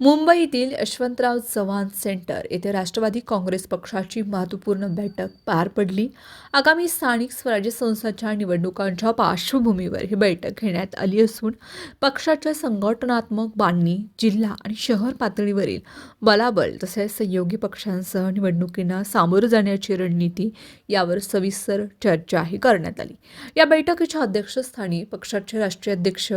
मुंबईतील यशवंतराव चव्हाण सेंटर येथे राष्ट्रवादी काँग्रेस पक्षाची महत्त्वपूर्ण बैठक पार पडली. आगामी स्थानिक स्वराज्य संस्थांच्या निवडणुकांच्या पार्श्वभूमीवर ही बैठक घेण्यात आली असून पक्षाच्या संघटनात्मक बांधणी जिल्हा आणि शहर पातळीवरील बलाबल तसेच सहयोगी पक्षांसह निवडणुकींना सामोरं जाण्याची रणनीती यावर सविस्तर चर्चाही करण्यात आली. या बैठकीच्या अध्यक्षस्थानी पक्षाचे राष्ट्रीय अध्यक्ष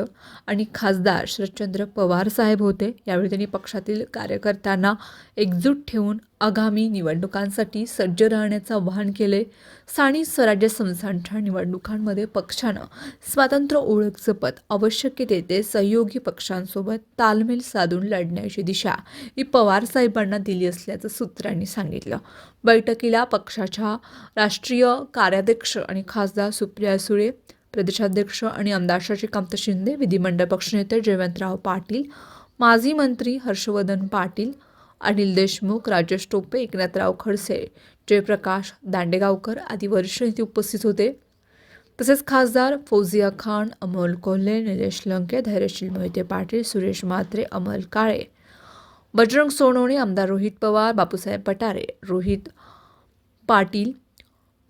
आणि खासदार शरदचंद्र पवार साहेब होते. यावेळी त्यांनी पक्षातील कार्यकर्त्यांना एकजूट ठेवून आगामी निवडणुकांसाठी सज्ज राहण्याचं आवाहन केले स्थानिक स्वराज्य संस्थांच्या निवडणुकांमध्ये पक्षानं स्वातंत्र्य ओळख जपत आवश्यक तेथे सहयोगी पक्षांसोबत तालमेल साधून लढण्याची दिशा ही पवार साहेबांना दिली असल्याचं सूत्रांनी सांगितलं. बैठकीला पक्षाच्या राष्ट्रीय कार्याध्यक्ष आणि खासदार सुप्रिया सुळे प्रदेशाध्यक्ष आणि आमदार शशिकांत शिंदे विधिमंडळ पक्षनेते जयवंतराव पाटील माजी मंत्री हर्षवर्धन पाटील अनिल देशमुख राजेश टोपे एकनाथराव खडसे जयप्रकाश दांडेगावकर आदी वरिष्ठ नेते उपस्थित होते. तसेच खासदार फौजिया खान अमोल कोल्हे निलेश लंके धैर्यशील मोहिते पाटील सुरेश म्हात्रे अमल काळे बजरंग सोनवणे आमदार रोहित पवार बापूसाहेब पटारे रोहित पाटील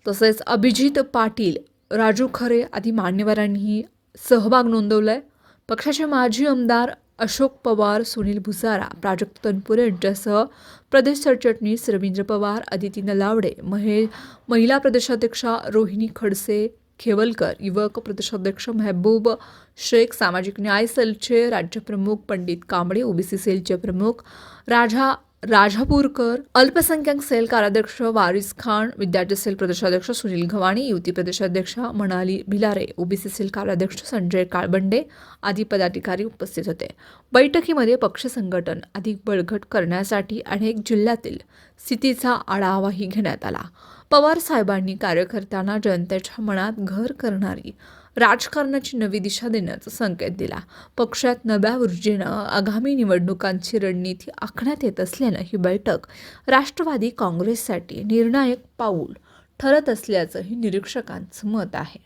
तसेच अभिजित पाटील राजू खरे आदी मान्यवरांनीही सहभाग नोंदवला आहे पक्षाचे माजी आमदार अशोक पवार सुनील भुसारा प्राजक्त तनपुरे यांच्यासह प्रदेश सरचिटणीस रवींद्र पवार अदिती नलावडे महे महिला प्रदेशाध्यक्षा रोहिणी खडसे खेवलकर युवक प्रदेशाध्यक्ष महबूब शेख सामाजिक न्याय सेलचे राज्यप्रमुख पंडित कांबळे ओबीसी सेलचे प्रमुख राजा राजापूरकर अल्पसंख्याक सेल कार्याध्यक्ष वारिस खान विद्यार्थी सेल प्रदेशाध्यक्ष सुनील घवाणी युती प्रदेशाध्यक्ष मनाली भिलारे ओबीसी सेल कार्याध्यक्ष संजय काळबंडे आदी पदाधिकारी उपस्थित होते. बैठकीमध्ये पक्ष संघटन अधिक बळकट करण्यासाठी अनेक जिल्ह्यातील स्थितीचा आढावाही घेण्यात आला. पवार साहेबांनी कार्यकर्त्यांना जनतेच्या मनात घर करणारी राजकारणाची नवी दिशा देण्याचा संकेत दिला. पक्षात नव्या ऊर्जेनं आगामी निवडणुकांची रणनीती आखण्यात येत असल्यानं ही बैठक राष्ट्रवादी काँग्रेससाठी निर्णायक पाऊल ठरत असल्याचंही निरीक्षकांचं मत आहे.